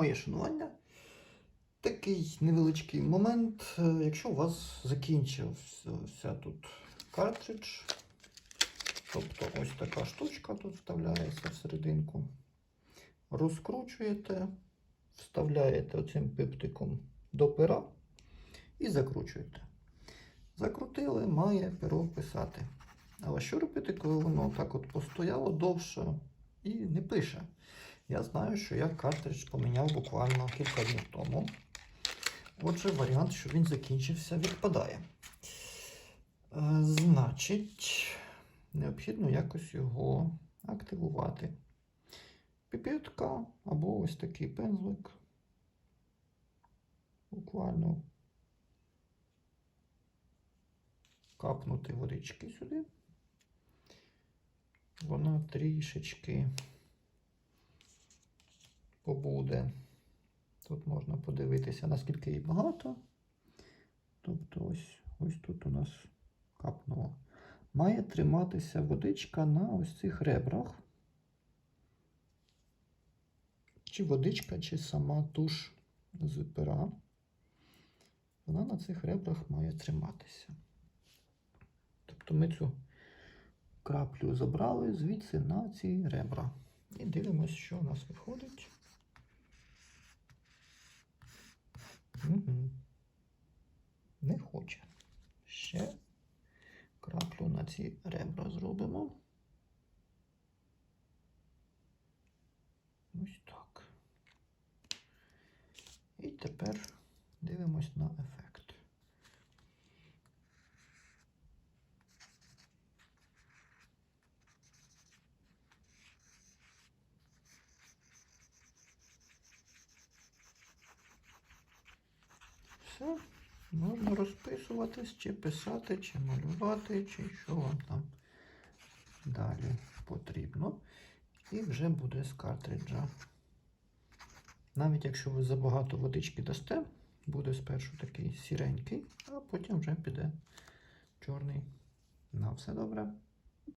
Моє шанування. Такий невеличкий момент. Е, Якщо у вас закінчився тут картридж, тобто ось така штучка тут вставляється всерединку, розкручуєте, вставляєте оцим пиптиком до пера і закручуєте. Закрутили, має перо писати. Але що робити, коли воно так от постояло довше і не пише? Я знаю, що я картридж поміняв буквально кілька днів тому. Отже, варіант, що він закінчився, відпадає. Е, Значить, необхідно якось його активувати. Піпетка або ось такий пензлик. Буквально капнути водички сюди. Вона трішечки побуде. Тут можна подивитися, наскільки її багато. Тобто ось, ось тут у нас капнуло. Має триматися водичка на ось цих ребрах. Чи водичка, чи сама туш з пера. Вона на цих ребрах має триматися. Тобто ми цю краплю забрали звідси на ці ребра. І дивимося, що у нас виходить. Не. Ще краплю на ці ребра зробимо. Ось так. І тепер дивимось на ефект. Все, можна розписуватись, чи писати, чи малювати, чи що вам там далі потрібно. І вже буде з картриджа. Навіть якщо ви забагато водички дасте, буде спершу такий сіренький, а потім вже піде чорний. На все добре.